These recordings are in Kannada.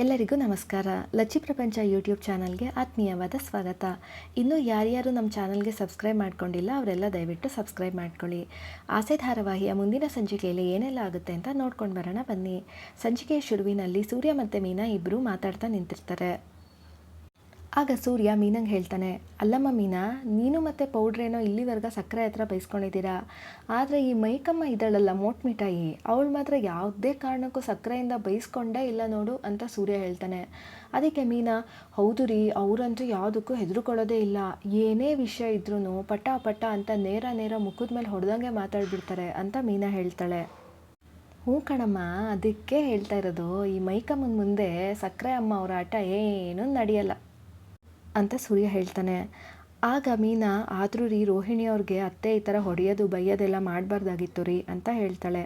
ಎಲ್ಲರಿಗೂ ನಮಸ್ಕಾರ. ಲಚ್ಚಿ ಪ್ರಪಂಚ ಯೂಟ್ಯೂಬ್ ಚಾನಲ್ಗೆ ಆತ್ಮೀಯವಾದ ಸ್ವಾಗತ. ಇನ್ನೂ ಯಾರ್ಯಾರು ನಮ್ಮ ಚಾನಲ್ಗೆ ಸಬ್ಸ್ಕ್ರೈಬ್ ಮಾಡ್ಕೊಂಡಿಲ್ಲ, ಅವರೆಲ್ಲ ದಯವಿಟ್ಟು ಸಬ್ಸ್ಕ್ರೈಬ್ ಮಾಡ್ಕೊಳ್ಳಿ. ಆಸೆ ಧಾರಾವಾಹಿಯ ಮುಂದಿನ ಸಂಚಿಕೆಯಲ್ಲಿ ಏನೆಲ್ಲ ಆಗುತ್ತೆ ಅಂತ ನೋಡ್ಕೊಂಡು ಬರೋಣ ಬನ್ನಿ. ಸಂಚಿಕೆಯ ಶುರುವಿನಲ್ಲಿ ಸೂರ್ಯ ಮತ್ತು ಮೀನಾ ಇಬ್ಬರು ಮಾತಾಡ್ತಾ ನಿಂತಿರ್ತಾರೆ. ಆಗ ಸೂರ್ಯ ಮೀನಂಗೆ ಹೇಳ್ತಾನೆ, ಅಲ್ಲಮ್ಮ ಮೀನಾ, ನೀನು ಮತ್ತು ಪೌಡ್ರೇನೋ ಇಲ್ಲಿವರೆಗೆ ಸಕ್ಕರೆ ಹತ್ರ ಬೈಸ್ಕೊಂಡಿದ್ದೀರಾ ಆದರೆ ಈ ಮೈಕಮ್ಮ ಇದ್ದಾಳಲ್ಲ ಮೋಟ್ ಮಿಠಾಯಿ, ಅವಳು ಮಾತ್ರ ಯಾವುದೇ ಕಾರಣಕ್ಕೂ ಸಕ್ಕರೆಯಿಂದ ಬೈಸ್ಕೊಂಡೇ ಇಲ್ಲ ನೋಡು, ಅಂತ ಸೂರ್ಯ ಹೇಳ್ತಾನೆ. ಅದಕ್ಕೆ ಮೀನಾ, ಹೌದು ರೀ, ಅವರಂತೂ ಯಾವುದಕ್ಕೂ ಹೆದರ್ಕೊಳ್ಳೋದೇ ಇಲ್ಲ. ಏನೇ ವಿಷಯ ಇದ್ರೂ ಪಟ ಪಟ ಅಂತ ನೇರ ನೇರ ಮುಖದ ಮೇಲೆ ಹೊಡೆದಂಗೆ ಮಾತಾಡ್ಬಿಡ್ತಾರೆ, ಅಂತ ಮೀನಾ ಹೇಳ್ತಾಳೆ. ಹ್ಞೂ ಕಣಮ್ಮ, ಅದಕ್ಕೆ ಹೇಳ್ತಾ ಇರೋದು, ಈ ಮೈಕಮ್ಮನ ಮುಂದೆ ಸಕ್ಕರೆ ಅಮ್ಮ ಅವರ ಆಟ ಏನೂ ನಡೆಯಲ್ಲ. ಅಂತ ಸೂರ್ಯ ಹೇಳ್ತಾನೆ. ಆಗ ಮೀನಾ, ಆದರೂ ರೀ, ರೋಹಿಣಿ ಅವ್ರಿಗೆ ಅತ್ತೆ ಈ ಥರ ಹೊಡೆಯೋದು, ಬೈಯೋದೆಲ್ಲ ಮಾಡಬಾರ್ದಾಗಿತ್ತು ರೀ, ಅಂತ ಹೇಳ್ತಾಳೆ.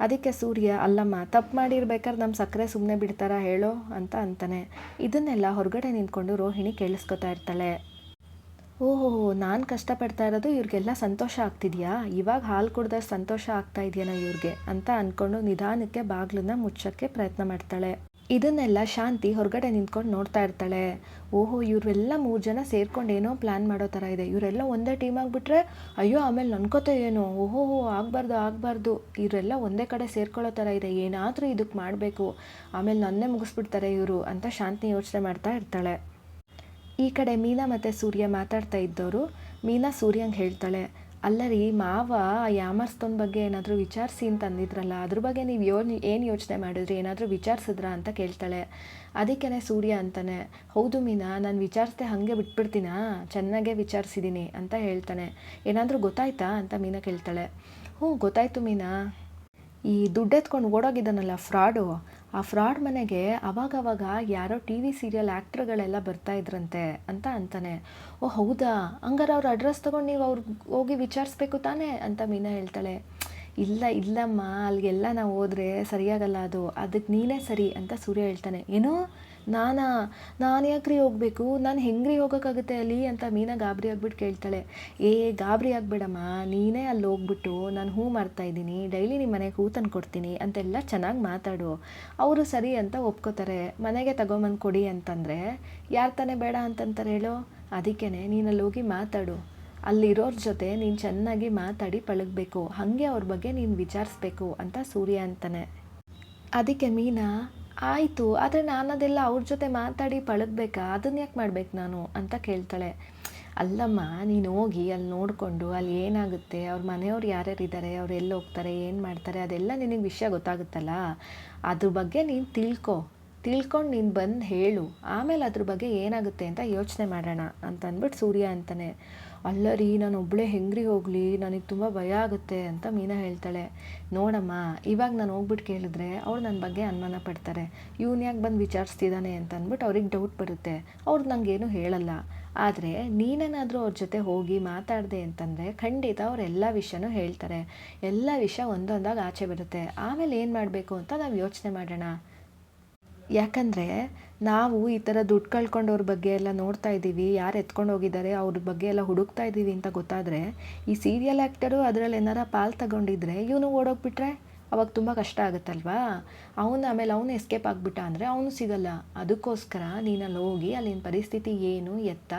ಅದಕ್ಕೆ ಸೂರ್ಯ, ಅಲ್ಲಮ್ಮ, ತಪ್ಪು ಮಾಡಿರ್ಬೇಕಾದ್ರೆ ನಮ್ಮ ಸಕ್ಕರೆ ಸುಮ್ಮನೆ ಬಿಡ್ತಾರಾ, ಹೇಳೋ, ಅಂತ ಅಂತಾನೆ. ಇದನ್ನೆಲ್ಲ ಹೊರಗಡೆ ನಿಂತ್ಕೊಂಡು ರೋಹಿಣಿ ಕೇಳಿಸ್ಕೊತಾ ಇರ್ತಾಳೆ. ಓಹೋ, ನಾನು ಕಷ್ಟಪಡ್ತಾ ಇರೋದು ಇವ್ರಿಗೆಲ್ಲ ಸಂತೋಷ ಆಗ್ತಿದೆಯಾ? ಇವಾಗ ಹಾಲು ಕುಡ್ದಷ್ಟು ಸಂತೋಷ ಆಗ್ತಾ ಇದೆಯೇನೋ ಇವ್ರಿಗೆ, ಅಂತ ಅಂದ್ಕೊಂಡು ನಿಧಾನಕ್ಕೆ ಬಾಗಿಲನ್ನ ಮುಚ್ಚೋಕ್ಕೆ ಪ್ರಯತ್ನ ಮಾಡ್ತಾಳೆ. ಇದನ್ನೆಲ್ಲ ಶಾಂತಿ ಹೊರಗಡೆ ನಿಂತ್ಕೊಂಡು ನೋಡ್ತಾ ಇರ್ತಾಳೆ. ಓಹೋ, ಇವರೆಲ್ಲ ಮೂರು ಜನ ಸೇರ್ಕೊಂಡು ಏನೋ ಪ್ಲ್ಯಾನ್ ಮಾಡೋ ಥರ ಇದೆ. ಇವರೆಲ್ಲ ಒಂದೇ ಟೀಮ್ ಆಗಿಬಿಟ್ರೆ ಅಯ್ಯೋ, ಆಮೇಲೆ ನನ್ಕೋತ ಏನೋ? ಓಹೋ ಆಗಬಾರ್ದು ಆಗಬಾರ್ದು. ಇವರೆಲ್ಲ ಒಂದೇ ಕಡೆ ಸೇರ್ಕೊಳ್ಳೋ ಥರ ಇದೆ. ಏನಾದರೂ ಇದಕ್ಕೆ ಮಾಡಬೇಕು. ಆಮೇಲೆ ನನ್ನೇ ಮುಗಿಸ್ಬಿಡ್ತಾರೆ ಇವರು ಅಂತ ಶಾಂತಿ ಯೋಚನೆ ಮಾಡ್ತಾ ಇರ್ತಾಳೆ. ಈ ಕಡೆ ಮೀನಾ ಮತ್ತು ಸೂರ್ಯ ಮಾತಾಡ್ತಾ ಇದ್ದವರು ಮೀನಾ ಸೂರ್ಯಂಗೆ ಹೇಳ್ತಾಳೆ ಅಲ್ಲ ರೀ, ಮಾವ ಯಾಮರ್ಸ್ತೋನ್ ಬಗ್ಗೆ ಏನಾದರೂ ವಿಚಾರಿಸಿ ಅಂತ ಅಂದಿದ್ರಲ್ಲ, ಅದ್ರ ಬಗ್ಗೆ ನೀವು ಯೋ ಏನು ಯೋಚನೆ ಮಾಡಿದ್ರಿ, ಏನಾದರೂ ವಿಚಾರಿಸಿದ್ರಾ ಅಂತ ಕೇಳ್ತಾಳೆ. ಅದಕ್ಕೇ ಸೂರ್ಯ ಅಂತಾನೆ, ಹೌದು ಮೀನಾ, ನಾನು ವಿಚಾರಿಸ್ದೆ ಹಾಗೆ ಬಿಟ್ಬಿಡ್ತೀನಾ, ಚೆನ್ನಾಗೇ ವಿಚಾರಿಸಿದ್ದೀನಿ ಅಂತ ಹೇಳ್ತಾನೆ. ಏನಾದರೂ ಗೊತ್ತಾಯ್ತಾ ಅಂತ ಮೀನಾ ಕೇಳ್ತಾಳೆ. ಹ್ಞೂ, ಗೊತ್ತಾಯ್ತು ಮೀನಾ. ಈ ದುಡ್ಡೆತ್ಕೊಂಡು ಓಡೋಗಿದ್ದಾನಲ್ಲ, ಫ್ರಾಡು. ಆ ಫ್ರಾಡ್ ಮನೆಗೆ ಅವಾಗವಾಗ ಯಾರೋ ಟಿ ವಿ ಸೀರಿಯಲ್ ಆ್ಯಕ್ಟ್ರ್ಗಳೆಲ್ಲ ಬರ್ತಾ ಇದ್ರಂತೆ ಅಂತ ಅಂತಾನೆ, ಓ ಹೌದಾ? ಹಂಗಾರೆ ಅವ್ರ ಅಡ್ರೆಸ್ ತೊಗೊಂಡು ನೀವು ಅವ್ರಿಗೆ ಹೋಗಿ ವಿಚಾರಿಸ್ಬೇಕು ತಾನೇ? ಅಂತ ಮೀನಾ ಹೇಳ್ತಾಳೆ, ಇಲ್ಲ, ಇಲ್ಲಮ್ಮ ಅಲ್ಲಿಗೆಲ್ಲ ನಾವು ಹೋದ್ರೆ ಸರಿಯಾಗಲ್ಲ ಅದು ಅದಕ್ಕೆ ನೀನೇ ಸರಿ, ಅಂತ ಸೂರ್ಯ ಹೇಳ್ತಾನೆ, ಏನೋ? ನಾನಾ, ನಾನು ಯಾಕ್ರಿ ಹೋಗಬೇಕು? ನಾನು ಹೆಂಗ್ರಿ ಹೋಗೋಕ್ಕಾಗುತ್ತೆ ಅಲ್ಲಿ ಅಂತ ಮೀನಾ ಗಾಬರಿ ಆಗ್ಬಿಟ್ಟು ಕೇಳ್ತಾಳೆ. ಏ, ಗಾಬರಿ ಆಗ್ಬೇಡಮ್ಮ. ನೀನೇ ಅಲ್ಲಿ ಹೋಗ್ಬಿಟ್ಟು ನಾನು ಹೂ ಮಾಡ್ತಾ ಇದ್ದೀನಿ. ಡೈಲಿ ನಿಮ್ಮ ಮನೆಗೆ ಹೂ ತಂದು ಕೊಡ್ತೀನಿ ಅಂತೆಲ್ಲ ಚೆನ್ನಾಗಿ ಮಾತಾಡು. ಅವರು ಸರಿ ಅಂತ ಒಪ್ಕೋತಾರೆ. ಮನೆಗೆ ತಗೊಂಬಂದು ಕೊಡಿ ಅಂತಂದರೆ, ಯಾರು ತಾನೇ ಬೇಡ ಅಂತಂತಾರೆ ಹೇಳೋ? ಅದಕ್ಕೇ ನೀನು ಅಲ್ಲಿ ಹೋಗಿ ಮಾತಾಡು. ಅಲ್ಲಿರೋರ ಜೊತೆ ನೀನು ಚೆನ್ನಾಗಿ ಮಾತಾಡಿ ಪಳಗಬೇಕು. ಹಾಗೆ ಅವ್ರ ಬಗ್ಗೆ ನೀನು ವಿಚಾರಿಸ್ಬೇಕು ಅಂತ ಸೂರ್ಯ ಅಂತಾನೆ. ಅದಕ್ಕೆ ಮೀನಾ ಆಯಿತು, ಆದರೆ ನಾನು ಅದೆಲ್ಲ ಅವ್ರ ಜೊತೆ ಮಾತಾಡಿ ಪಳಗಬೇಕಾ? ಅದನ್ನ ಯಾಕೆ ಮಾಡ್ಬೇಕು ನಾನು? ಅಂತ ಕೇಳ್ತಾಳೆ. ಅಲ್ಲಮ್ಮ, ನೀನು ಹೋಗಿ ಅಲ್ಲಿ ನೋಡಿಕೊಂಡು ಅಲ್ಲಿ ಏನಾಗುತ್ತೆ? ಅವ್ರ ಮನೆಯವ್ರು ಯಾರ್ಯಾರು ಇದ್ದಾರೆ ಅವ್ರು ಎಲ್ಲಿ ಹೋಗ್ತಾರೆ? ಏನು ಮಾಡ್ತಾರೆ? ಅದೆಲ್ಲ ನಿನಗೆ ವಿಷಯ ಗೊತ್ತಾಗುತ್ತಲ್ಲ? ಅದ್ರ ಬಗ್ಗೆ ನೀನು ತಿಳ್ಕೊ. ತಿಳ್ಕೊಂಡು ನೀನು ಬಂದು ಹೇಳು. ಆಮೇಲೆ ಅದ್ರ ಬಗ್ಗೆ ಏನಾಗುತ್ತೆ ಅಂತ ಯೋಚನೆ ಮಾಡೋಣ ಅಂತ ಅಂದ್ಬಿಟ್ಟು ಸೂರ್ಯ ಅಂತಾನೆ. ಅಲ್ಲ ರೀ, ನಾನು ಒಬ್ಬಳೇ ಹೆಂಗ್ರಿ ಹೋಗಲಿ, ನನಗೆ ತುಂಬ ಭಯ ಆಗುತ್ತೆ ಅಂತ ಮೀನಾ ಹೇಳ್ತಾಳೆ. ನೋಡಮ್ಮ, ಇವಾಗ ನಾನು ಹೋಗ್ಬಿಟ್ಟು ಕೇಳಿದ್ರೆ ಅವ್ರು ನನ್ನ ಬಗ್ಗೆ ಅನುಮಾನ ಪಡ್ತಾರೆ. ಇವ್ನು ಯಾಕೆ ಬಂದು ವಿಚಾರಿಸ್ತಿದ್ದಾನೆ ಅಂತ ಅಂದ್ಬಿಟ್ಟು ಅವ್ರಿಗೆ ಡೌಟ್ ಬರುತ್ತೆ. ಅವ್ರು ನನಗೇನು ಹೇಳಲ್ಲ. ಆದರೆ ನೀನೇನಾದರೂ ಅವ್ರ ಜೊತೆ ಹೋಗಿ ಮಾತಾಡಿದೆ ಅಂತಂದರೆ ಖಂಡಿತ ಅವ್ರು ಎಲ್ಲ ವಿಷಯನೂ ಹೇಳ್ತಾರೆ. ಎಲ್ಲ ವಿಷಯ ಒಂದೊಂದಾಗಿ ಆಚೆ ಬರುತ್ತೆ. ಆಮೇಲೆ ಏನು ಮಾಡಬೇಕು ಅಂತ ನಾವು ಯೋಚನೆ ಮಾಡೋಣ. ಯಾಕಂದರೆ ನಾವು ಈ ಥರ ದುಡ್ಡು ಕಳ್ಕೊಂಡವ್ರ ಬಗ್ಗೆ ಎಲ್ಲ ನೋಡ್ತಾ ಇದ್ದೀವಿ, ಯಾರು ಎತ್ಕೊಂಡು ಹೋಗಿದ್ದಾರೆ, ಅವ್ರ ಬಗ್ಗೆ ಎಲ್ಲ ಹುಡುಕ್ತಾ ಇದ್ದೀವಿ ಅಂತ ಗೊತ್ತಾದರೆ, ಈ ಸೀರಿಯಲ್ ಆ್ಯಕ್ಟರು ಅದರಲ್ಲಿ ಏನಾರ ಪಾಲ್ ತಗೊಂಡಿದ್ರೆ ಇವನು ಓಡೋಗ್ಬಿಟ್ರೆ ಅವಾಗ ತುಂಬ ಕಷ್ಟ ಆಗುತ್ತಲ್ವಾ? ಅವನು ಆಮೇಲೆ ಅವನು ಎಸ್ಕೇಪ್ ಆಗಿಬಿಟ್ಟ ಅಂದರೆ ಅವನು ಸಿಗಲ್ಲ. ಅದಕ್ಕೋಸ್ಕರ ನೀನಲ್ಲಿ ಹೋಗಿ ಅಲ್ಲಿನ ಪರಿಸ್ಥಿತಿ ಏನು, ಎತ್ತ,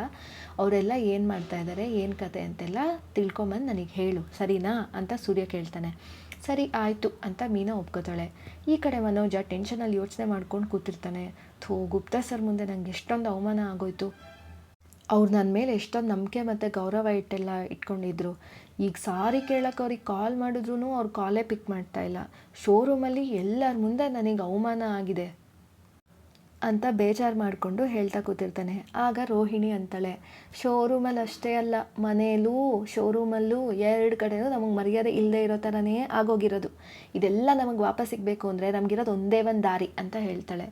ಅವರೆಲ್ಲ ಏನು ಮಾಡ್ತಾ ಇದ್ದಾರೆ ಏನು ಕತೆ ಅಂತೆಲ್ಲ ತಿಳ್ಕೊಂಬಂದು ನನಗೆ ಹೇಳು. ಸರಿನಾ? ಅಂತ ಸೂರ್ಯ ಕೇಳ್ತಾನೆ. ಸರಿ, ಆಯಿತು ಅಂತ ಮೀನಾ ಒಪ್ಕೋತಾಳೆ. ಈ ಕಡೆ ಮನೋಜ ಟೆನ್ಷನಲ್ಲಿ ಯೋಚನೆ ಮಾಡ್ಕೊಂಡು ಕೂತಿರ್ತಾನೆ. ಥೋ, ಗುಪ್ತಾ ಸರ್ ಮುಂದೆ ನನಗೆ ಎಷ್ಟೊಂದು ಅವಮಾನ ಆಗೋಯ್ತು. ಅವ್ರು ನನ್ನ ಮೇಲೆ ಎಷ್ಟೊಂದು ನಂಬಿಕೆ ಮತ್ತು ಗೌರವ ಇಟ್ಟೆಲ್ಲ ಇಟ್ಕೊಂಡಿದ್ರು. ಈಗ ಸಾರಿ ಕೇಳೋಕೆ ಅವ್ರಿಗೆ ಕಾಲ್ ಮಾಡಿದ್ರು ಅವ್ರು ಕಾಲೇ ಪಿಕ್ ಮಾಡ್ತಾ ಇಲ್ಲ. ಶೋರೂಮಲ್ಲಿ ಎಲ್ಲರ ಮುಂದೆ ನನಗೆ ಅವಮಾನ ಆಗಿದೆ. ಅಂತ ಬೇಜಾರು ಮಾಡಿಕೊಂಡು ಹೇಳ್ತಾ ಕೂತಿರ್ತಾನೆ. ಆಗ ರೋಹಿಣಿ ಅಂತಾಳೆ ಶೋರೂಮಲ್ಲಿ ಅಷ್ಟೇ ಅಲ್ಲ ಮನೆಯಲ್ಲೂ ಶೋರೂಮಲ್ಲೂ ಎರಡು ಕಡೆಯೂ ನಮಗೆ ಮರ್ಯಾದೆ ಇಲ್ಲದೆ ಇರೋ ಥರನೇ ಆಗೋಗಿರೋದು. ಇದೆಲ್ಲ ನಮಗೆ ವಾಪಸ್ ಸಿಗಬೇಕು ಅಂದರೆ ನಮಗಿರೋದು ಒಂದೇ ಒಂದು ದಾರಿ ಅಂತ ಹೇಳ್ತಾಳೆ.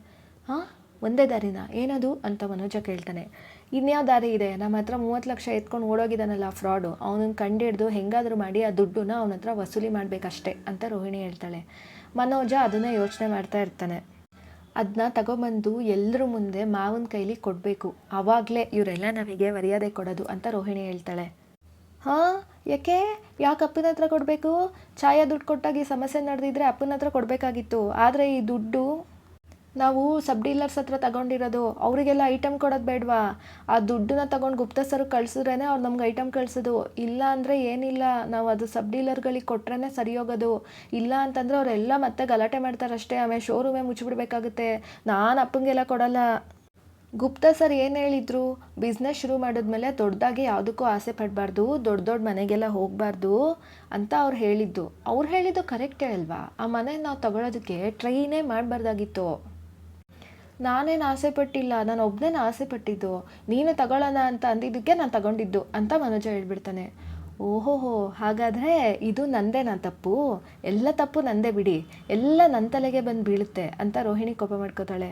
ಹಾಂ, ಒಂದೇ ದಾರಿನಾ? ಏನದು? ಅಂತ ಮನೋಜ ಕೇಳ್ತಾನೆ. ಇನ್ಯಾವ ದಾರಿ ಇದೆ? ನಮ್ಮ ಹತ್ರ ಮೂವತ್ತು ಲಕ್ಷ ಎತ್ಕೊಂಡು ಓಡೋಗಿದ್ದಾನಲ್ಲ ಫ್ರಾಡು. ಅವನನ್ನು ಕಂಡಿಡ್ದು ಹೆಂಗಾದರೂ ಮಾಡಿ ಆ ದುಡ್ಡನ್ನ ಅವನ ಹತ್ರ ವಸೂಲಿ ಮಾಡಬೇಕಷ್ಟೇ ಅಂತ ರೋಹಿಣಿ ಹೇಳ್ತಾಳೆ. ಮನೋಜ ಅದನ್ನೇ ಯೋಚನೆ ಮಾಡ್ತಾ ಇರ್ತಾನೆ. ಅದನ್ನ ತಗೊಂಬಂದು ಎಲ್ಲರ ಮುಂದೆ ಮಾವನ ಕೈಲಿ ಕೊಡಬೇಕು. ಆವಾಗಲೇ ಇವರೆಲ್ಲ ನಮಗೆ ಮರ್ಯಾದೆ ಕೊಡೋದು ಅಂತ ರೋಹಿಣಿ ಹೇಳ್ತಾಳೆ. ಹಾಂ, ಯಾಕೆ? ಯಾಕೆ ಅಪ್ಪನ ಹತ್ರ ಕೊಡಬೇಕು? ಛಾಯಾ ದುಡ್ಡು ಕೊಟ್ಟಾಗ ಈ ಸಮಸ್ಯೆ ನಡೆದಿದ್ರೆ ಅಪ್ಪನ ಹತ್ರ ಕೊಡಬೇಕಾಗಿತ್ತು. ಆದರೆ ಈ ದುಡ್ಡು ನಾವು ಸಬ್ ಡೀಲರ್ಸ್ ಹತ್ರ ತಗೊಂಡಿರೋದು, ಅವರಿಗೆಲ್ಲ ಐಟಮ್ ಕೊಡೋದು ಬೇಡವಾ? ಆ ದುಡ್ಡನ್ನ ತಗೊಂಡು ಗುಪ್ತಸರು ಕಳ್ಸಿದ್ರೇ ಅವ್ರು ನಮ್ಗೆ ಐಟಮ್ ಕಳ್ಸೋದು. ಇಲ್ಲ ಅಂದರೆ ಏನಿಲ್ಲ, ನಾವು ಅದು ಸಬ್ ಡೀಲರ್ಗಳಿಗೆ ಕೊಟ್ರೇ ಸರಿ ಹೋಗೋದು ಇಲ್ಲ ಅಂತಂದರೆ ಅವರೆಲ್ಲ ಮತ್ತೆ ಗಲಾಟೆ ಮಾಡ್ತಾರಷ್ಟೇ, ಆಮೇಲೆ ಶೋರೂಮೇ ಮುಚ್ಚಿಬಿಡ್ಬೇಕಾಗುತ್ತೆ ನಾನು ಅಪ್ಪಂಗೆಲ್ಲ ಕೊಡಲ್ಲ. ಗುಪ್ತ ಸರ್ ಏನು ಹೇಳಿದ್ರು? ಬಿಸ್ನೆಸ್ ಶುರು ಮಾಡಿದ್ಮೇಲೆ ದೊಡ್ಡದಾಗಿ ಯಾವುದಕ್ಕೂ ಆಸೆ ಪಡಬಾರ್ದು, ದೊಡ್ಡ ದೊಡ್ಡ ಮನೆಗೆಲ್ಲ ಹೋಗಬಾರ್ದು ಅಂತ ಅವ್ರು ಹೇಳಿದ್ದು. ಅವ್ರು ಹೇಳಿದ್ದು ಕರೆಕ್ಟೇ ಅಲ್ವಾ? ಆ ಮನೆ ನಾವು ತಗೊಳ್ಳೋದಕ್ಕೆ ಟ್ರೈನೇ ಮಾಡಬಾರ್ದಾಗಿತ್ತು. ನಾನೇನು ಆಸೆ ಪಟ್ಟಿಲ್ಲ, ನಾನು ಒಬ್ಬನೇ ಆಸೆ ಪಟ್ಟಿದ್ದು. ನೀನು ತಗೊಳ್ಳೋಣ ಅಂತ ಅಂದಿದ್ದಕ್ಕೆ ನಾನು ತಗೊಂಡಿದ್ದು ಅಂತ ಮನೋಜ ಹೇಳ್ಬಿಡ್ತಾನೆ. ಓಹೋಹೋ, ಹಾಗಾದರೆ ಇದು ನಂದೇನಾ ತಪ್ಪು? ಎಲ್ಲ ತಪ್ಪು ನಂದೇ ಬಿಡಿ. ಎಲ್ಲ ನನ್ನ ತಲೆಗೆ ಬಂದು ಬೀಳುತ್ತೆ ಅಂತ ರೋಹಿಣಿ ಕೋಪ ಮಾಡ್ಕೋತಾಳೆ.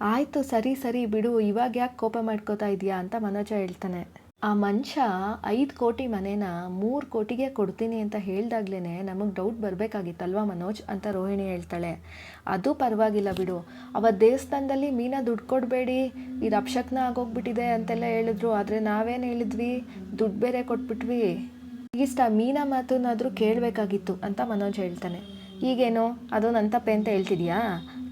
ಆಯಿತು, ಸರಿ ಸರಿ ಬಿಡು ಇವಾಗ ಯಾಕೆ ಕೋಪ ಮಾಡ್ಕೋತಾ ಇದೆಯಾ ಅಂತ ಮನೋಜ ಹೇಳ್ತಾನೆ. ಆ ಮನುಷ್ಯ ಐದು ಕೋಟಿ ಮನೇನ ಮೂರು ಕೋಟಿಗೆ ಕೊಡ್ತೀನಿ ಅಂತ ಹೇಳ್ದಾಗ್ಲೇ ನಮಗೆ ಡೌಟ್ ಬರಬೇಕಾಗಿತ್ತಲ್ವಾ ಮನೋಜ್ ಅಂತ ರೋಹಿಣಿ ಹೇಳ್ತಾಳೆ. ಅದು ಪರವಾಗಿಲ್ಲ ಬಿಡು. ಅವ ದೇವಸ್ಥಾನದಲ್ಲಿ ಮೀನ ದುಡ್ಡು ಕೊಡಬೇಡಿ. ಇದು ಅಪ್ಶಕ್ನ ಆಗೋಗ್ಬಿಟ್ಟಿದೆ ಅಂತೆಲ್ಲ ಹೇಳಿದ್ರು. ಆದರೆ ನಾವೇನು ಹೇಳಿದ್ವಿ? ದುಡ್ಡು ಬೇರೆ ಕೊಟ್ಬಿಟ್ವಿ. ಈಗಿಷ್ಟ ಮೀನ ಮಾತನ್ನಾದರೂ ಕೇಳಬೇಕಾಗಿತ್ತು ಅಂತ ಮನೋಜ್ ಹೇಳ್ತಾನೆ. ಈಗೇನು? ಅದು ನನ್ನ ತಪ್ಪೆ ಅಂತ ಹೇಳ್ತಿದ್ಯಾ?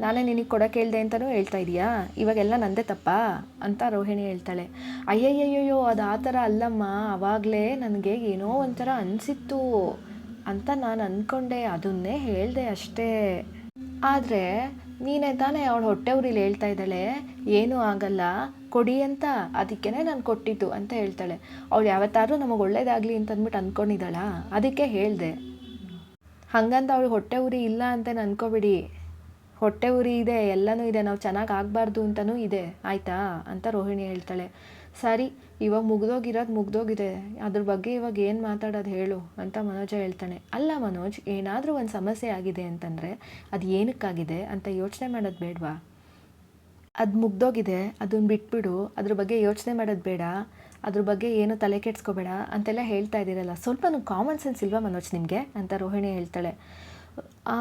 ನಾನೇ ನಿನಗೆ ಕೊಡೋಕೆ ಹೇಳ್ದೆ ಅಂತಲೂ ಹೇಳ್ತಾ ಇದೀಯಾ? ಇವಾಗೆಲ್ಲ ನಂದೇ ತಪ್ಪಾ? ಅಂತ ರೋಹಿಣಿ ಹೇಳ್ತಾಳೆ. ಅಯ್ಯಯ್ಯಯ್ಯೋ ಅದು ಆ ಥರ ಅಲ್ಲಮ್ಮ, ಅವಾಗಲೇ ನನಗೆ ಏನೋ ಒಂಥರ ಅನಿಸಿತ್ತು ಅಂತ ನಾನು ಅಂದ್ಕೊಂಡೆ ಅದನ್ನೇ ಹೇಳಿದೆ ಅಷ್ಟೇ. ಆದರೆ ನೀನೇ ತಾನೇ ಅವಳು ಹೊಟ್ಟೆ ಊರಿಲಿ ಹೇಳ್ತಾ ಇದ್ದಾಳೆ, ಏನೂ ಆಗಲ್ಲ, ಕೊಡಿ ಅಂತ ಅದಕ್ಕೇ ನಾನು ಕೊಟ್ಟಿದ್ದು ಅಂತ ಹೇಳ್ತಾಳೆ. ಅವಳು ಯಾವತ್ತಾದ್ರೂ ನಮಗೆ ಒಳ್ಳೇದಾಗಲಿ ಅಂತ ಅಂದ್ಬಿಟ್ಟು ಅಂದ್ಕೊಂಡಿದ್ದಾಳ ಅದಕ್ಕೆ ಹೇಳಿದೆ. ಹಂಗಂತ ಅವಳು ಹೊಟ್ಟೆ ಉರಿ ಇಲ್ಲ ಅಂತ ಅನ್ಕೋಬೇಡಿ ಹೊಟ್ಟೆ ಉರಿ ಇದೆ, ಎಲ್ಲನೂ ಇದೆ, ನಾವು ಚೆನ್ನಾಗಿ ಆಗಬಾರ್ದು ಅಂತಲೂ ಇದೆ, ಆಯಿತಾ? ಅಂತ ರೋಹಿಣಿ ಹೇಳ್ತಾಳೆ. ಸರಿ, ಇವಾಗ ಮುಗ್ದೋಗಿರೋದು ಮುಗ್ದೋಗಿದೆ. ಅದ್ರ ಬಗ್ಗೆ ಇವಾಗ ಏನು ಮಾತಾಡೋದು ಹೇಳು ಅಂತ ಮನೋಜ ಹೇಳ್ತಾನೆ ಅಲ್ಲ ಮನೋಜ್, ಏನಾದರೂ ಒಂದು ಸಮಸ್ಯೆ ಆಗಿದೆ ಅಂತಂದರೆ ಅದು ಏನಕ್ಕಾಗಿದೆ ಅಂತ ಯೋಚನೆ ಮಾಡೋದು ಬೇಡವಾ? ಅದು ಮುಗ್ದೋಗಿದೆ ಅದನ್ನ ಬಿಟ್ಬಿಡು, ಅದ್ರ ಬಗ್ಗೆ ಯೋಚನೆ ಮಾಡೋದು ಬೇಡ, ಅದ್ರ ಬಗ್ಗೆ ಏನು ತಲೆ ಕೆಡ್ಸ್ಕೋಬೇಡ ಅಂತೆಲ್ಲ ಹೇಳ್ತಾ ಇದ್ದೀರಲ್ಲ ಸ್ವಲ್ಪ ಕಾಮನ್ ಸೆನ್ಸ್ ಇಲ್ವಾ ಮನೋಜ್ ನಿಮಗೆ? ಅಂತ ರೋಹಿಣಿ ಹೇಳ್ತಾಳೆ. ಆ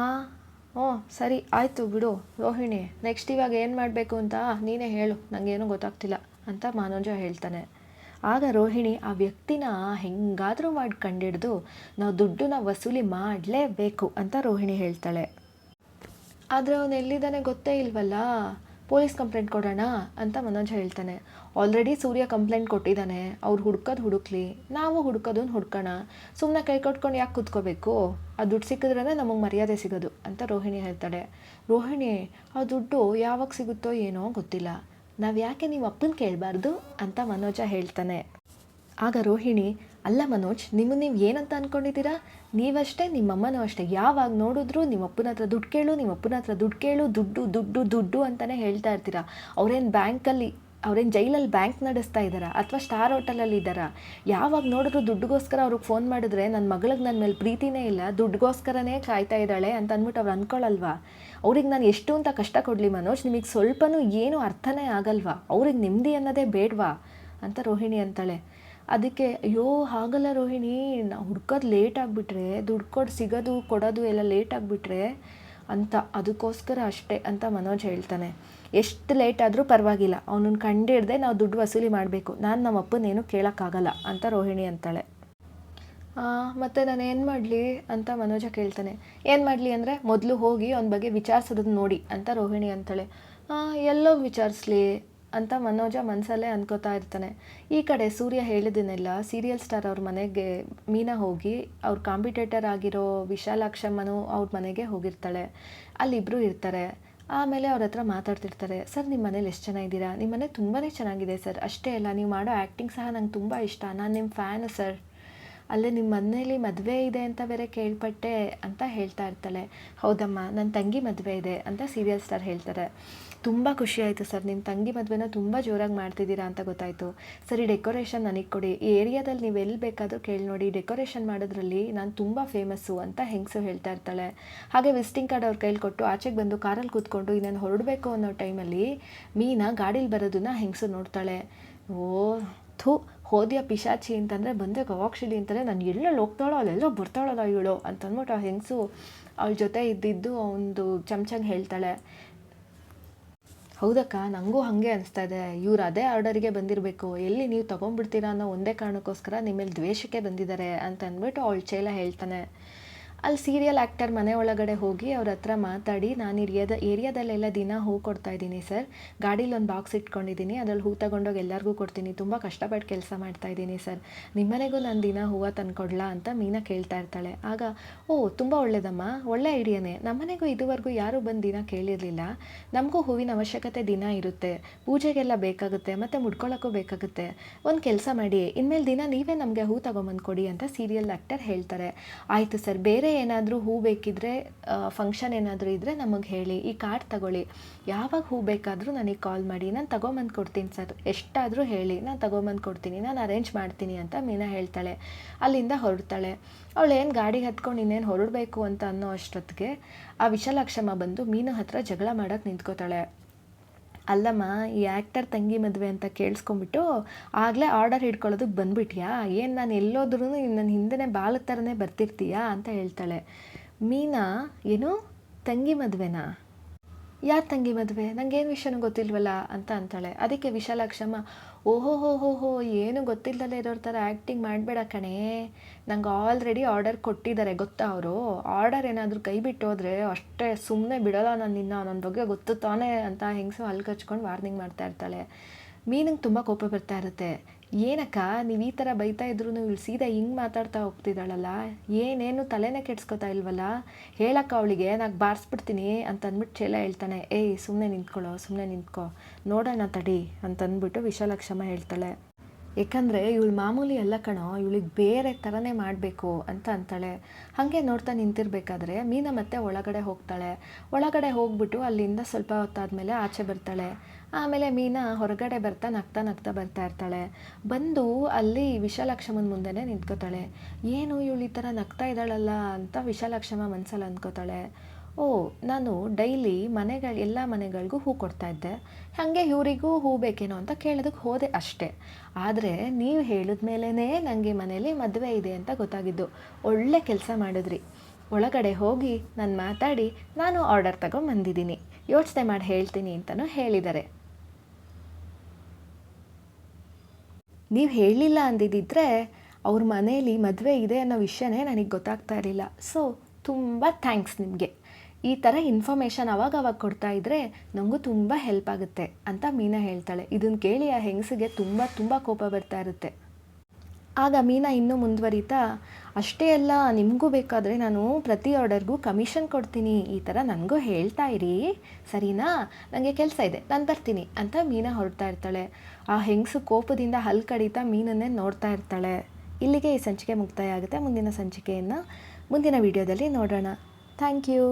ಹ್ಞೂ ಸರಿ, ಆಯಿತು ಬಿಡು, ರೋಹಿಣಿ. ನೆಕ್ಸ್ಟ್ ಇವಾಗ ಏನು ಮಾಡಬೇಕು ಅಂತ ನೀನೇ ಹೇಳು. ನನಗೇನು ಗೊತ್ತಾಗ್ತಿಲ್ಲ ಅಂತ ಮಾನೋಜ ಹೇಳ್ತಾನೆ. ಆಗ ರೋಹಿಣಿ ಆ ವ್ಯಕ್ತಿನ ಹೆಂಗಾದರೂ ಮಾಡಿ ಕಂಡಿಡ್ದು ನಾವು ದುಡ್ಡನ್ನ ವಸೂಲಿ ಮಾಡಲೇಬೇಕು ಅಂತ ರೋಹಿಣಿ ಹೇಳ್ತಾಳೆ. ಆದರೆ ಅವನು ಎಲ್ಲಿದ್ದಾನೆ ಗೊತ್ತೇ ಇಲ್ವಲ್ಲ? ಪೊಲೀಸ್ ಕಂಪ್ಲೇಂಟ್ ಕೊಡೋಣ ಅಂತ ಮನೋಜ್ ಹೇಳ್ತಾನೆ. ಆಲ್ರೆಡಿ ಸೂರ್ಯ ಕಂಪ್ಲೇಂಟ್ ಕೊಟ್ಟಿದ್ದಾನೆ. ಅವ್ರು ಹುಡ್ಕೋದು ಹುಡುಕ್ಲಿ. ನಾವು ಹುಡ್ಕೋದನ್ನು ಹುಡ್ಕೋಣ. ಸುಮ್ಮನೆ ಕೈ ಕೊಟ್ಕೊಂಡು ಯಾಕೆ ಕೂತ್ಕೋಬೇಕು? ಆ ದುಡ್ಡು ಸಿಕ್ಕಿದ್ರೇ ನಮಗೆ ಮರ್ಯಾದೆ ಸಿಗೋದು ಅಂತ ರೋಹಿಣಿ ಹೇಳ್ತಾಳೆ. ರೋಹಿಣಿ, ಆ ದುಡ್ಡು ಯಾವಾಗ ಸಿಗುತ್ತೋ ಏನೋ ಗೊತ್ತಿಲ್ಲ. ನಾವು ಯಾಕೆ ನೀವು ಅಪ್ಪನ ಕೇಳಬಾರ್ದು ಅಂತ ಮನೋಜ ಹೇಳ್ತಾನೆ. ಆಗ ರೋಹಿಣಿ ಅಲ್ಲ ಮನೋಜ್, ನಿಮ್ಮ ನೀವು ಏನಂತ ಅಂದ್ಕೊಂಡಿದ್ದೀರಾ ನೀವಷ್ಟೇ ನಿಮ್ಮಮ್ಮನೂ ಅಷ್ಟೇ. ಯಾವಾಗ ನೋಡಿದ್ರು ನಿಮ್ಮ ಅಪ್ಪನ ಹತ್ರ ದುಡ್ಡು ಕೇಳು, ನಿಮ್ಮ ಅಪ್ಪನ ಹತ್ರ ದುಡ್ಡು ಕೇಳು, ದುಡ್ಡು ದುಡ್ಡು ದುಡ್ಡು ಅಂತಲೇ ಹೇಳ್ತಾ ಇರ್ತೀರಾ? ಅವ್ರೇನು ಬ್ಯಾಂಕಲ್ಲಿ, ಅವ್ರೇನು ಜೈಲಲ್ಲಿ ಬ್ಯಾಂಕ್ ನಡೆಸ್ತಾ ಇದ್ದಾರಾ? ಅಥವಾ ಸ್ಟಾರ್ ಹೋಟೆಲಲ್ಲಿ ಇದ್ದಾರಾ? ಯಾವಾಗ ನೋಡಿದ್ರು ದುಡ್ಡುಗೋಸ್ಕರ ಅವ್ರಿಗೆ ಫೋನ್ ಮಾಡಿದ್ರೆ ನನ್ನ ಮಗಳಿಗೆ ನನ್ನ ಮೇಲೆ ಪ್ರೀತಿನೇ ಇಲ್ಲ, ದುಡ್ಡುಗೋಸ್ಕರನೇ ಕಾಯ್ತಾ ಇದ್ದಾಳೆ ಅಂತ ಅಂದ್ಬಿಟ್ಟು ಅವ್ರು ಅಂದ್ಕೊಳ್ಳಲ್ವಾ ಅವ್ರಿಗೆ ನಾನು ಎಷ್ಟು ಅಂತ ಕಷ್ಟ ಕೊಡಲಿ ಮನೋಜ್? ನಿಮಗೆ ಸ್ವಲ್ಪನೂ ಏನೂ ಅರ್ಥನೇ ಆಗಲ್ವಾ? ಅವ್ರಿಗೆ ನೆಮ್ಮದಿ ಅನ್ನೋದೇ ಬೇಡವಾ? ಅಂತ ರೋಹಿಣಿ ಅಂತಾಳೆ. ಅದಕ್ಕೆ, ಅಯ್ಯೋ, ಹಾಗಲ್ಲ ರೋಹಿಣಿ ನಾವು ಹುಡ್ಕೋದು ಲೇಟ್ ಆಗಿಬಿಟ್ರೆ, ದುಡ್ಡು ಕೊಟ್ಟು ಸಿಗೋದು, ಕೊಡೋದು ಎಲ್ಲ ಲೇಟ್ ಆಗಿಬಿಟ್ರೆ ಅಂತ, ಅದಕ್ಕೋಸ್ಕರ ಅಷ್ಟೇ, ಅಂತ ಮನೋಜ್ ಹೇಳ್ತಾನೆ. ಎಷ್ಟು ಲೇಟ್ ಆದರೂ ಪರವಾಗಿಲ್ಲ ಅವನನ್ನು ಕಂಡಿಡ್ದೆ ನಾವು ದುಡ್ಡು ವಸೂಲಿ ಮಾಡಬೇಕು, ನಾನು ನಮ್ಮ ಅಪ್ಪನೇನು ಕೇಳೋಕ್ಕಾಗಲ್ಲ, ಅಂತ ರೋಹಿಣಿ ಅಂತಾಳೆ. ಮತ್ತು ನಾನು ಏನು ಮಾಡಲಿ? ಅಂತ ಮನೋಜ ಕೇಳ್ತಾನೆ. ಏನು ಮಾಡಲಿ ಅಂದರೆ, ಮೊದಲು ಹೋಗಿ ಅವನ ಬಗ್ಗೆ ವಿಚಾರಿಸೋದನ್ನು ನೋಡಿ, ಅಂತ ರೋಹಿಣಿ ಅಂತಾಳೆ. ಎಲ್ಲೋ ವಿಚಾರಿಸ್ಲಿ? ಅಂತ ಮನೋಜ ಮನಸಲ್ಲೇ ಅನ್ಕೋತಾ ಇರ್ತಾನೆ. ಈ ಕಡೆ ಸೂರ್ಯ ಹೇಳಿದನೆಲ್ಲ ಸೀರಿಯಲ್ ಸ್ಟಾರ್ ಅವ್ರ ಮನೆಗೆ ಮೀನಾ ಹೋಗಿ, ಅವ್ರ ಕಾಂಪಿಟೇಟರ್ ಆಗಿರೋ ವಿಶಾಲಾಕ್ಷಮ್ಮನು ಅವ್ರ ಮನೆಗೆ ಹೋಗಿರ್ತಾಳೆ. ಅಲ್ಲಿಬ್ಬರು ಇರ್ತಾರೆ. ಆಮೇಲೆ ಅವ್ರ ಹತ್ರ ಮಾತಾಡ್ತಿರ್ತಾರೆ, ಸರ್ ನಿಮ್ಮ ಮನೇಲಿ ಎಷ್ಟು ಚೆನ್ನಾಗಿದ್ದೀರಾ ನಿಮ್ಮ ಮನೆ ತುಂಬಾ ಚೆನ್ನಾಗಿದೆ ಸರ್. ಅಷ್ಟೇ ಅಲ್ಲ, ನೀವು ಮಾಡೋ ಆ್ಯಕ್ಟಿಂಗ್ ಸಹ ನಂಗೆ ತುಂಬ ಇಷ್ಟ. ನಾನು ನಿಮ್ಮ ಫ್ಯಾನು ಸರ್. ಅಲ್ಲೇ ನಿಮ್ಮ ಮನೇಲಿ ಮದುವೆ ಇದೆ ಅಂತ ಬೇರೆ ಕೇಳ್ಪಟ್ಟೆ ಅಂತ ಹೇಳ್ತಾ ಇರ್ತಾಳೆ. ಹೌದಮ್ಮ ನನ್ನ ತಂಗಿ ಮದುವೆ ಇದೆ ಅಂತ ಸೀರಿಯಲ್ ಸ್ಟಾರ್ ಹೇಳ್ತಾರೆ. ತುಂಬ ಖುಷಿ ಆಯಿತು ಸರ್. ನಿಮ್ಮ ತಂಗಿ ಮದುವೆನ ತುಂಬ ಜೋರಾಗಿ ಮಾಡ್ತಿದ್ದೀರಾ ಅಂತ ಗೊತ್ತಾಯಿತು. ಸರಿ ಡೆಕೋರೇಷನ್ ನನಗೆ ಕೊಡಿ. ಈ ಏರಿಯಾದಲ್ಲಿ ನೀವು ಎಲ್ಲಿ ಬೇಕಾದರೂ ಕೇಳಿ ನೋಡಿ. ಡೆಕೋರೇಷನ್ ಮಾಡೋದ್ರಲ್ಲಿ ನಾನು ತುಂಬ ಫೇಮಸ್ಸು ಅಂತ ಹೆಂಗಸು ಹೇಳ್ತಾ ಇರ್ತಾಳೆ. ಹಾಗೆ ವಿಸಿಟಿಂಗ್ ಕಾರ್ಡ್ ಅವ್ರ ಕೈಲಿ ಕೊಟ್ಟು ಆಚೆಗೆ ಬಂದು ಕಾರಲ್ಲಿ ಕೂತ್ಕೊಂಡು ಇನ್ನೇನು ಹೊರಡಬೇಕು ಅನ್ನೋ ಟೈಮಲ್ಲಿ ಮೀನಾ ಗಾಡೀಲಿ ಬರೋದನ್ನ ಹೆಂಗಸು ನೋಡ್ತಾಳೆ. ಓ, ಥೂ, ಹೋದ್ಯ ಪಿಶಾಚಿ ಅಂತಂದರೆ ಬಂದೆ ಗವಾಕ್ಷಿಲಿ ಅಂತಂದರೆ ನಾನು ಎಲ್ಲೆಲ್ಲಿ ಹೋಗ್ತಾಳೋ ಅಲ್ಲೆಲ್ಲೋ ಬರ್ತಾಳಲ್ಲ ಇವಳು ಅಂತ ಅಂದ್ಬಿಟ್ಟು ಆ ಹೆಂಗಸು ಅವಳ ಜೊತೆ ಇದ್ದಿದ್ದು ಒಂದು ಚಮಚಂಗೆ ಹೇಳ್ತಾಳೆ. ಹೌದಕ್ಕ ನನಗೂ ಹಾಗೆ ಅನಿಸ್ತಾ ಇದೆ. ಇವ್ರು ಅದೇ ಆರ್ಡರಿಗೆ ಬಂದಿರಬೇಕು. ಎಲ್ಲಿ ನೀವು ತೊಗೊಂಡ್ಬಿಡ್ತೀರಾ ಅನ್ನೋ ಒಂದೇ ಕಾರಣಕ್ಕೋಸ್ಕರ ನಿಮ್ಮ ಮೇಲೆ ದ್ವೇಷಕ್ಕೆ ಬಂದಿದ್ದಾರೆ ಅಂತ ಅಂದ್ಬಿಟ್ಟು ಅವಳ ಚೇಲ ಹೇಳ್ತಾನೆ. ಅಲ್ಲಿ ಸೀರಿಯಲ್ ಆ್ಯಕ್ಟರ್ ಮನೆ ಒಳಗಡೆ ಹೋಗಿ ಅವ್ರ ಹತ್ರ ಮಾತಾಡಿ, ನಾನು ಏರಿಯಾದ, ಏರಿಯಾದಲ್ಲೆಲ್ಲ ದಿನ ಹೂ ಕೊಡ್ತಾ ಇದ್ದೀನಿ ಸರ್. ಗಾಡೀಲಿ ಒಂದು ಬಾಕ್ಸ್ ಇಟ್ಕೊಂಡಿದ್ದೀನಿ. ಅದ್ರಲ್ಲಿ ಹೂ ತಗೊಂಡೋಗಿ ಎಲ್ಲರಿಗೂ ಕೊಡ್ತೀನಿ. ತುಂಬ ಕಷ್ಟಪಟ್ಟು ಕೆಲಸ ಮಾಡ್ತಾ ಇದ್ದೀನಿ ಸರ್. ನಿಮ್ಮನೆಗೂ ನಾನು ದಿನ ಹೂವು ತಂದುಕೊಡ್ಲಾ? ಅಂತ ಮೀನಾ ಕೇಳ್ತಾ ಇರ್ತಾಳೆ. ಆಗ, ಓ, ತುಂಬ ಒಳ್ಳೇದಮ್ಮ. ಒಳ್ಳೆ ಐಡಿಯಾನೇ. ನಮ್ಮನೆಗೂ ಇದುವರೆಗೂ ಯಾರೂ ಬಂದು ದಿನ ಕೇಳಿರಲಿಲ್ಲ. ನಮಗೂ ಹೂವಿನ ಅವಶ್ಯಕತೆ ದಿನ ಇರುತ್ತೆ. ಪೂಜೆಗೆಲ್ಲ ಬೇಕಾಗುತ್ತೆ. ಮತ್ತು ಮುಡ್ಕೊಳ್ಳೋಕ್ಕೂ ಬೇಕಾಗುತ್ತೆ. ಒಂದು ಕೆಲಸ ಮಾಡಿ. ಇನ್ಮೇಲೆ ದಿನ ನೀವೇ ನಮಗೆ ಹೂ ತಗೊಂಬಂದು ಕೊಡಿ ಅಂತ ಸೀರಿಯಲ್ ಆ್ಯಕ್ಟರ್ ಹೇಳ್ತಾರೆ. ಆಯಿತು ಸರ್. ಬೇರೆ ಏನಾದರೂ ಹೂ ಬೇಕಿದ್ರೆ ಫಂಕ್ಷನ್ ಏನಾದರೂ ಇದ್ದರೆ ನಮಗೆ ಹೇಳಿ. ಈ ಕಾರ್ಡ್ ತಗೊಳ್ಳಿ. ಯಾವಾಗ ಹೂ ಬೇಕಾದರೂ ನನಗೆ ಕಾಲ್ ಮಾಡಿ. ನಾನು ತಗೊಂಬಂದು ಕೊಡ್ತೀನಿ ಸರ್. ಎಷ್ಟಾದರೂ ಹೇಳಿ. ನಾನು ತಗೊಂಬಂದು ಕೊಡ್ತೀನಿ. ನಾನು ಅರೇಂಜ್ ಮಾಡ್ತೀನಿ ಅಂತ ಮೀನಾ ಹೇಳ್ತಾಳೆ. ಅಲ್ಲಿಂದ ಹೊರಡ್ತಾಳೆ. ಅವಳು ಏನು ಗಾಡಿ ಹತ್ಕೊಂಡು ಇನ್ನೇನು ಹೊರಡಬೇಕು ಅಂತ ಅನ್ನೋ ಅಷ್ಟೊತ್ತಿಗೆ ಆ ವಿಶಾಲಾಕ್ಷಮ್ಮ ಬಂದು ಮೀನು ಹತ್ರ ಜಗಳ ಮಾಡೋಕ್ಕೆ ನಿಂತ್ಕೋತಾಳೆ. ಅಲ್ಲಮ್ಮ, ಈ ಆ್ಯಕ್ಟರ್ ತಂಗಿ ಮದುವೆ ಅಂತ ಕೇಳಿಸ್ಕೊಂಬಿಟ್ಟು ಆಗಲೇ ಆರ್ಡರ್ ಹಿಡ್ಕೊಳ್ಳೋದಕ್ಕೆ ಬಂದ್ಬಿಟ್ಯಾ? ಏನು ನಾನು ಎಲ್ಲೋದ್ರೂ ನನ್ನ ಹಿಂದೆನೇ ಬಾಲ ಥರನೇ ಬರ್ತಿರ್ತೀಯಾ ಅಂತ ಹೇಳ್ತಾಳೆ. ಮೀನಾ, ಏನು? ತಂಗಿ ಮದುವೆನಾ? ಯಾರು ತಂಗಿ ಮದುವೆ? ನನಗೇನು ವಿಷಯನೂ ಗೊತ್ತಿಲ್ವಲ್ಲ ಅಂತ ಅಂತಾಳೆ. ಅದಕ್ಕೆ ವಿಶಾಲಾಕ್ಷಮ್ಮ ಓಹೋ, ಹೋ ಹೋ ಹೋ, ಏನು ಗೊತ್ತಿಲ್ಲದಲ್ಲೇ ಇರೋರ ಥರ ಆ್ಯಕ್ಟಿಂಗ್ ಮಾಡಬೇಡ ಕಣೇ. ನಂಗೆ ಆಲ್ರೆಡಿ ಆರ್ಡರ್ ಕೊಟ್ಟಿದ್ದಾರೆ, ಗೊತ್ತಾ ಅವರು? ಆರ್ಡರ್ ಏನಾದರೂ ಕೈ ಬಿಟ್ಟು ಹೋದರೆ ಅಷ್ಟೇ ಸುಮ್ಮನೆ ಬಿಡೋಲ್ಲ ನಾನು ನಿನ್ನ ನನ್ನ ಬಗ್ಗೆ ಗೊತ್ತು ತಾನೇ ಅಂತ ಹೆಂಗಸು ಹಲ್ಲು ಕಚ್ಕೊಂಡು ವಾರ್ನಿಂಗ್ ಮಾಡ್ತಾ ಇರ್ತಾಳೆ. ಮೀನಿಗೆ ತುಂಬ ಕೋಪ ಬರ್ತಾ ಇರುತ್ತೆ. ಏನಕ್ಕ, ನೀವು ಈ ಥರ ಬೈತಾ ಇದ್ರು ಇವ್ಳು ಸೀದಾ ಹಿಂಗೆ ಮಾತಾಡ್ತಾ ಹೋಗ್ತಿದ್ದಾಳಲ್ಲ? ಏನೇನು ತಲೆನೇ ಕೆಡ್ಸ್ಕೊತಾ ಇಲ್ವಲ್ಲ? ಹೇಳಕ್ಕ ಅವಳಿಗೆ, ನಾನು ಬಾರಿಸ್ಬಿಡ್ತೀನಿ ಅಂತ ಅಂದ್ಬಿಟ್ಟು ಚೇಲ ಹೇಳ್ತಾನೆ. ಏಯ್ ಸುಮ್ಮನೆ ನಿಂತ್ಕೊಳ್ಳೋ ಸುಮ್ಮನೆ ನಿಂತ್ಕೊ. ನೋಡೋಣ ತಡಿ ಅಂತ ಅಂದ್ಬಿಟ್ಟು ವಿಶಾಲಾಕ್ಷಮ್ಮ ಹೇಳ್ತಾಳೆ. ಏಕೆಂದರೆ ಇವಳು ಮಾಮೂಲಿ ಎಲ್ಲ ಕಣೋ, ಇವಳಿಗೆ ಬೇರೆ ಥರನೇ ಮಾಡಬೇಕು ಅಂತ ಅಂತಾಳೆ. ಹಾಗೆ ನೋಡ್ತಾ ನಿಂತಿರಬೇಕಾದ್ರೆ ಮೀನ ಮತ್ತೆ ಒಳಗಡೆ ಹೋಗ್ತಾಳೆ. ಒಳಗಡೆ ಹೋಗ್ಬಿಟ್ಟು ಅಲ್ಲಿಂದ ಸ್ವಲ್ಪ ಹೊತ್ತಾದಮೇಲೆ ಆಚೆ ಬರ್ತಾಳೆ. ಆಮೇಲೆ ಮೀನಾ ಹೊರಗಡೆ ಬರ್ತಾ ನಗ್ತಾ ನಗ್ತಾ ಬರ್ತಾ ಇರ್ತಾಳೆ. ಬಂದು ಅಲ್ಲಿ ವಿಶಾಲಾಕ್ಷಮ್ಮನ ಮುಂದೆನೆ ನಿಂತ್ಕೋತಾಳೆ. ಏನು ಇವಳು ಈ ಥರ ನಗ್ತಾ ಇದ್ದಾಳಲ್ಲ ಅಂತ ವಿಶಾಲಾಕ್ಷಮ್ಮ ಮನಸ್ಸಲ್ಲಿ ಅಂದ್ಕೋತಾಳೆ. ಓ, ನಾನು ಡೈಲಿ ಮನೆಗಳ, ಎಲ್ಲ ಮನೆಗಳಿಗೂ ಹೂ ಕೊಡ್ತಾ ಇದ್ದೆ. ಹಾಗೆ ಇವರಿಗೂ ಹೂ ಬೇಕೇನೋ ಅಂತ ಕೇಳೋದಕ್ಕೆ ಹೋದೆ ಅಷ್ಟೇ. ಆದರೆ ನೀವು ಹೇಳಿದ ಮೇಲೇ ನನಗೆ ಮನೇಲಿ ಮದುವೆ ಇದೆ ಅಂತ ಗೊತ್ತಾಗಿದ್ದು. ಒಳ್ಳೆ ಕೆಲಸ ಮಾಡಿದ್ರಿ. ಒಳಗಡೆ ಹೋಗಿ ನಾನು ಮಾತಾಡಿ ನಾನು ಆರ್ಡರ್ ತಗೊಂಡು ಬಂದಿದ್ದೀನಿ ಯೋಚನೆ ಮಾಡಿ ಹೇಳ್ತೀನಿ ಅಂತಲೂ ಹೇಳಿದ್ದಾರೆ. ನೀವು ಹೇಳಲಿಲ್ಲ ಅಂದಿದ್ದಿದ್ರೆ ಅವ್ರ ಮನೇಲಿ ಮದುವೆ ಇದೆ ಅನ್ನೋ ವಿಷಯನೇ ನನಗೆ ಗೊತ್ತಾಗ್ತಾ ಇರಲಿಲ್ಲ. ಸೊ ತುಂಬ ಥ್ಯಾಂಕ್ಸ್ ನಿಮಗೆ. ಈ ಥರ ಇನ್ಫಾರ್ಮೇಷನ್ ಅವಾಗ ಕೊಡ್ತಾ ಇದ್ದರೆ ನಮಗೂ ತುಂಬ ಹೆಲ್ಪ್ ಆಗುತ್ತೆ ಅಂತ ಮೀನಾ ಹೇಳ್ತಾಳೆ. ಇದನ್ನು ಕೇಳಿ ಆ ಹೆಂಗಸಿಗೆ ತುಂಬ ತುಂಬ ಕೋಪ ಬರ್ತಾ ಇರುತ್ತೆ. ಆಗ ಮೀನಾ ಇನ್ನೂ ಮುಂದುವರಿತಾ ಅಷ್ಟೇ ಅಲ್ಲ, ನಿಮಗೂ ಬೇಕಾದರೆ ನಾನು ಪ್ರತಿ ಆರ್ಡರ್ಗೂ ಕಮಿಷನ್ ಕೊಡ್ತೀನಿ ಈ ಥರ ನನಗೂ ಹೇಳ್ತಾ ಇರಿ. ಸರಿನಾ? ನನಗೆ ಕೆಲಸ ಇದೆ, ನಾನು ಬರ್ತೀನಿ ಅಂತ ಮೀನಾ ಹೊರಡ್ತಾ ಇರ್ತಾಳೆ. ಆ ಹೆಂಗಸು ಕೋಪದಿಂದ ಹಲ್ ಕಡಿತಾ ಮೀನನ್ನೇ ನೋಡ್ತಾ ಇರ್ತಾಳೆ. ಇಲ್ಲಿಗೆ ಈ ಸಂಚಿಕೆ ಮುಕ್ತಾಯ ಆಗುತ್ತೆ. ಮುಂದಿನ ಸಂಚಿಕೆಯನ್ನು ಮುಂದಿನ ವಿಡಿಯೋದಲ್ಲಿ ನೋಡೋಣ. Thank you.